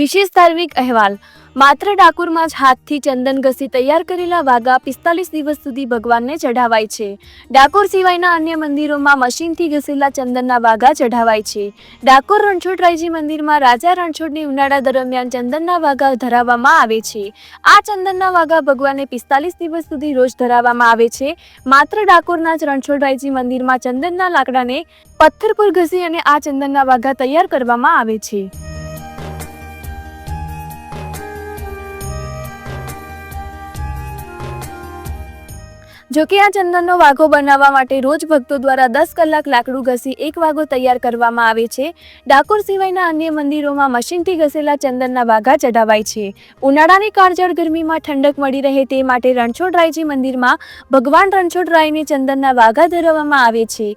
વિશેષ ધાર્મિક અહેવાલ. માત્ર ડાકોરમાં જ હાથથી ચંદન ઘસી તૈયાર કરેલા વાઘા પિસ્તાલીસ દિવસ સુધી ભગવાનને ચઢાવાય છે. ડાકોર સિવાયના અન્ય મંદિરોમાં મશીનથી ઘસેલા ચંદનના વાઘા ચઢાવાય છે. ડાકોર રણછોડરાયજી મંદિરમાં રાજા રણછોડની ઉનાળા દરમિયાન ચંદનના વાઘા ધરાવવામાં આવે છે. આ ચંદનના વાઘા ભગવાનને પિસ્તાલીસ દિવસ સુધી રોજ ધરાવવામાં આવે છે. માત્ર ડાકોરના જ રણછોડરાયજી મંદિરમાં ચંદનના લાકડાને પથ્થર પર ઘસી અને આ ચંદનના વાઘા તૈયાર કરવામાં આવે છે. જો કે આ ચંદનનો વાઘો બનાવવા માટે રોજ ભક્તો દ્વારા દસ કલાક લાકડું ઘસી એક વાઘો તૈયાર કરવામાં આવે છે. ડાકોર સિવાયના અન્ય મંદિરોમાં મશીનથી ઘસેલા ચંદનના વાઘા ચઢાવાય છે. ઉનાળાની કાળઝાળ ગરમીમાં ઠંડક મળી રહે તે માટે રણછોડરાયજી મંદિરમાં ભગવાન રણછોડરાયને ચંદનના વાઘા ધરાવવામાં આવે છે.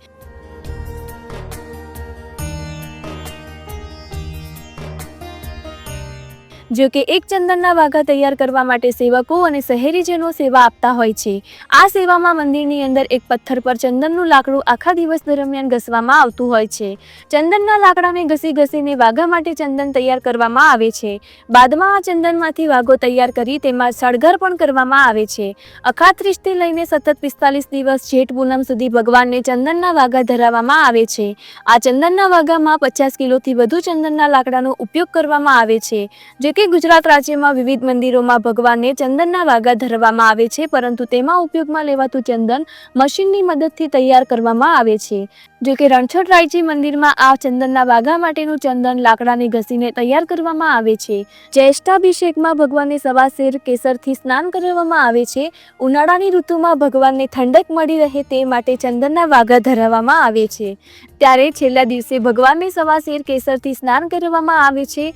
જો કે એક ચંદનના વાઘા તૈયાર કરવા માટે સેવકો અને શહેરીજનો સેવા આપતા હોય છે. આ સેવામાં મંદિરની અંદર એક પથ્થર પર ચંદનનું લાકડું આખા દિવસ દરમિયાન ઘસવામાં આવતું હોય છે. ચંદનના લાકડાને ઘસી ઘસીને વાઘા માટે ચંદન તૈયાર કરવામાં આવે છે. બાદમાં આ ચંદનમાંથી વાઘો તૈયાર કરી તેમાં સળઘર પણ કરવામાં આવે છે. અખાત્રીસથી લઈને સતત પિસ્તાલીસ દિવસ જેઠ પૂનમ સુધી ભગવાનને ચંદનના વાઘા ધરાવવામાં આવે છે. આ ચંદનના વાઘામાં પચાસ કિલોથી વધુ ચંદનના લાકડાનો ઉપયોગ કરવામાં આવે છે. જો કે ગુજરાત રાજ્યમાં વિવિધ મંદિરોમાં ભગવાનને ચંદનના વાઘા ધરવામાં આવે છે, પરંતુ તેમાં ઉપયોગમાં લેવાતું ચંદન મશીનની મદદથી તૈયાર કરવામાં આવે છે. જો કે રણછોડરાયજી મંદિરમાં આ ચંદનના વાઘા માટેનું ચંદન લાકડાને ઘસીને તૈયાર કરવામાં આવે છે. જ્યેષ્ઠાભિષેકમાં ભગવાનને સવા શેર કેસરથી સ્નાન કરાવવામાં આવે છે. ઉનાળાની ઋતુમાં ભગવાનને ઠંડક મળી રહે તે માટે ચંદનના વાઘા ધરાવવામાં આવે છે. ત્યારે છેલ્લા દિવસે ભગવાનને સવા શેર કેસરથી સ્નાન કરવામાં આવે છે.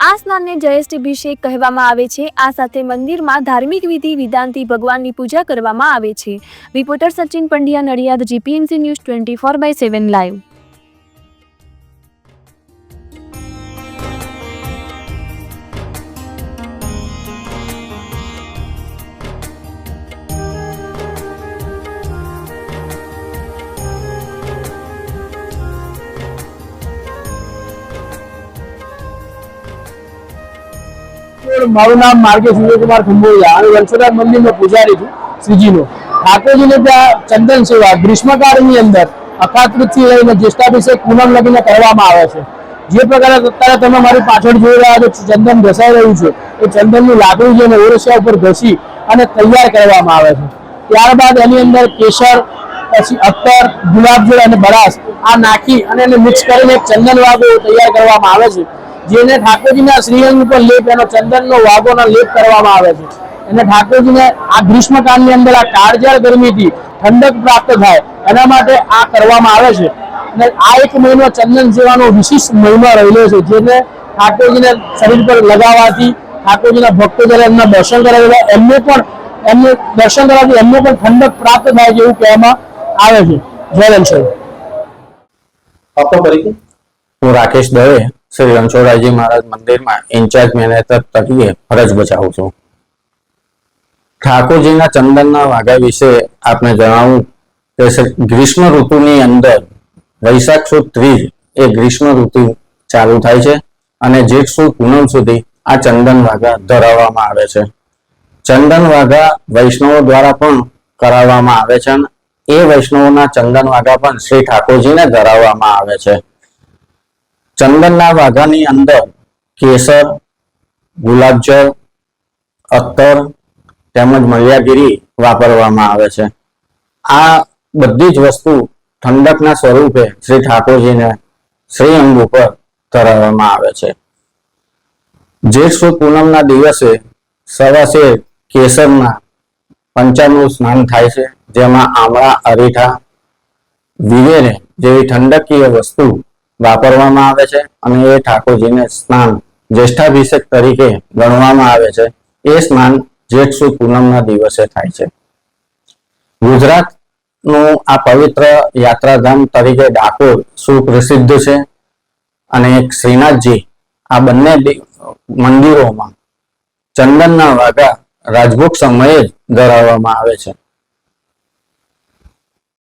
આ સ્નાનને જયેષ્ઠ અભિષેક કહેવામાં આવે છે. આ સાથે મંદિરમાં ધાર્મિક વિધિ વિધાનથી ભગવાનની પૂજા કરવામાં આવે છે. Reporter Sachin Pandya, Nadiad, GPMC news twenty four by seven live. મારું નામ માર્ગે સૂર્યકુમાર ખંભોળિયા અને વંશરાજ મંદિરનો પૂજારી છું, શ્રીજીનો. ઠાકોરજીને ત્યાં ચંદન સેવા, ગ્રીષ્મકાળની અંદર અખાત્રીજથી લઈને જ્યેષ્ઠાભિષેક, પૂનમ લગીને કરવામાં આવે છે. જે પ્રકારે અત્યારે તમે મારી પાછળ જોઈ રહ્યા છો, ચંદન ઘસાઈ રહ્યું છે. એ ચંદનની લાકડી જેને ઓરસિયા ઉપર ઘસી અને તૈયાર કરવામાં આવે છે. ત્યારબાદ એની અંદર કેસર, પછી અત્તર ગુલાબજળ અને બરાસ આ નાખી અને એને મિક્સ કરીને ચંદન વાગો તૈયાર કરવામાં આવે છે. જેને ઠાકોરજીના શ્રીઅંગ ઉપર લેપ એનો ચંદનનો વાઘોનો લેપ કરવામાં આવે છે. અને ઠાકોરજીને આ ગ્રીષ્મકાળની અંદર આ કાળઝાળ ગરમીથી ઠંડક પ્રાપ્ત થાય એના માટે આ કરવામાં આવે છે. અને આ એક મહિનો ચંદન સેવાનો વિશિષ્ટ મહિનો રહેલો છે જેને ઠાકોરજીને શરીર પર લગાવવાથી ઠાકોરજીના ભક્તો જ્યારે એમના દર્શન કરાવેલા એમને પણ એમને દર્શન કરવાથી એમને પણ ઠંડક પ્રાપ્ત થાય છે એવું કહેવામાં આવે છે. જય રણછોડ આપનો પરિચય? હું રાકેશ દવે. શ્રી રણછોડરાયજી મહારાજ મંદિરમાં ઇન્ચાર્જ મેનેજર તરીકે ફરજ બજાવું છું. ઠાકોરજીના ચંદનના વાઘા વિશે આપને જણાવું કે ગ્રીષ્મ ઋતુની અંદર વૈશાખ સુદ ત્રીજ એ ગ્રીષ્મ ઋતુ ચાલુ થાય છે અને જેઠ સુદ પૂનમ સુધી આ ચંદન વાઘા ધરાવવામાં આવે છે. ચંદન વાઘા વૈષ્ણવો દ્વારા પણ કરાવવામાં આવે છે એ વૈષ્ણવોના ચંદન વાઘા પણ શ્રી ઠાકોરજીને ધરાવવામાં આવે છે. ચંદનના વાઘાની અંદર કેસર, ગુલાબજળ અત્તર તેમજ મલ્યાગીરી વાપરવામાં આવે છે. આ બધી જ વસ્તુ ઠંડકના સ્વરૂપે શ્રી ઠાકોરજીને શ્રી અંગ ઉપર ધરાવવામાં આવે છે. જેઠ પૂનમના દિવસે સવાસે કેસરના પંચામૃત સ્નાન થાય છે. જેમાં આમળા, અરીઠા વિવેરે જેવી ઠંડકીય વસ્તુ વાપરવામાં આવે છે અને એ ઠાકોરજીને સ્નાન જ્યેષ્ઠાભિષેક તરીકે ગણવામાં આવે છે. એ સ્નાન જેઠ સુદ પૂનમના દિવસે થાય છે. ગુજરાતનું આ પવિત્ર યાત્રાધામ તરીકે ડાકોર સુપ્રસિદ્ધ છે અને એક શ્રીનાથજી આ બંને મંદિરોમાં ચંદનના વાઘા રાજભોગ સમયે જ ધરાવવામાં આવે છે.